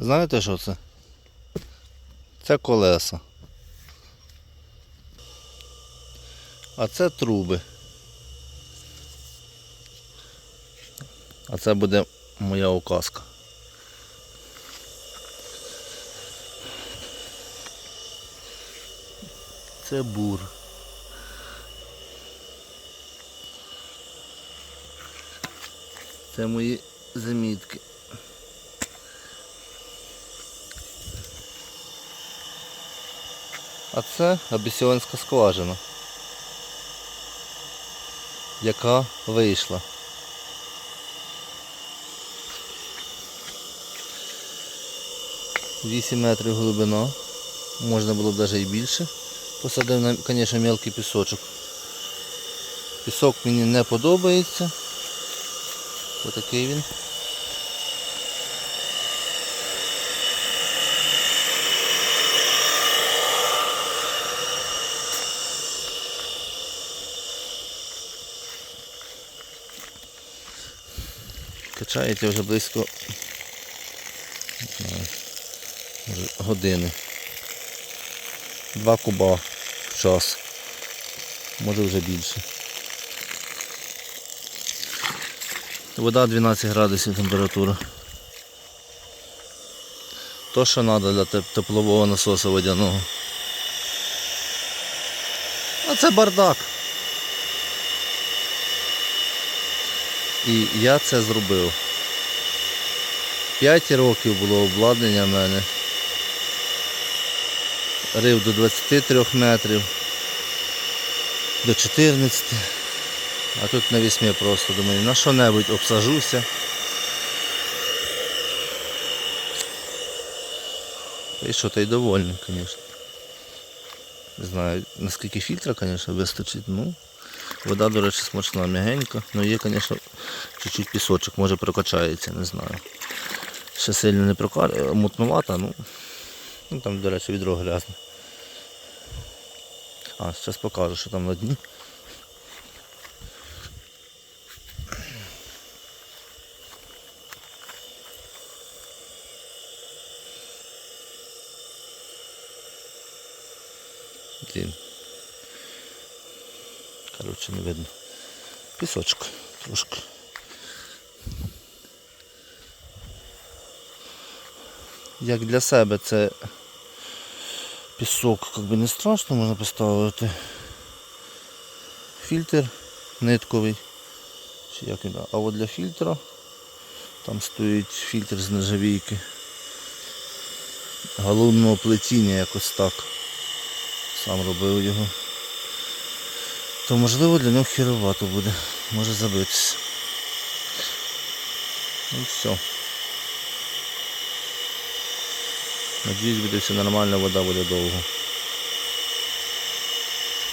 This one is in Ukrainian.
Знаєте що це? Це колеса. А це труби. А це буде моя указка. Це бур. Це мої замітки. А це абісіонська скважина, яка вийшла. Вісім метрів глибина, можна було б навіть і більше. Посадив на, звісно, мелкий пісочок. Пісок мені не подобається. Отакий він. Качається вже близько може, години. Два куба в час. Може вже більше. Вода 12 градусів температура. То, що треба для теплового насосу водяного. А це бардак. І я це зробив. 5 років було обладнання в мене. Рив до 23 метрів, до 14. А тут на вісьмі просто думаю, на що-небудь обсажуся. І що, та й довольний, звісно. Не знаю, наскільки фільтра, звісно, вистачить. Ну, вода, до речі, смачна, м'ягенька. Ну є, звісно, чуть-чуть пісочок, може прокачається, не знаю. Ще сильно не прокачається, мутнувата, ну. Ну там, до речі, відро грязне. А, зараз покажу, що там на дні. Блін. Коротше, не видно. Пісочок трошки. Як для себе це пісок як би не страшно, можна поставити. Фільтр нитковий. Чи як він, а от для фільтра там стоїть фільтр з нержавійки. Галунного плетіння якось так. Сам робив його. То можливо для нього хіровато буде. Може забитися. Ну все. Надіюсь буде все нормально, вода буде довго.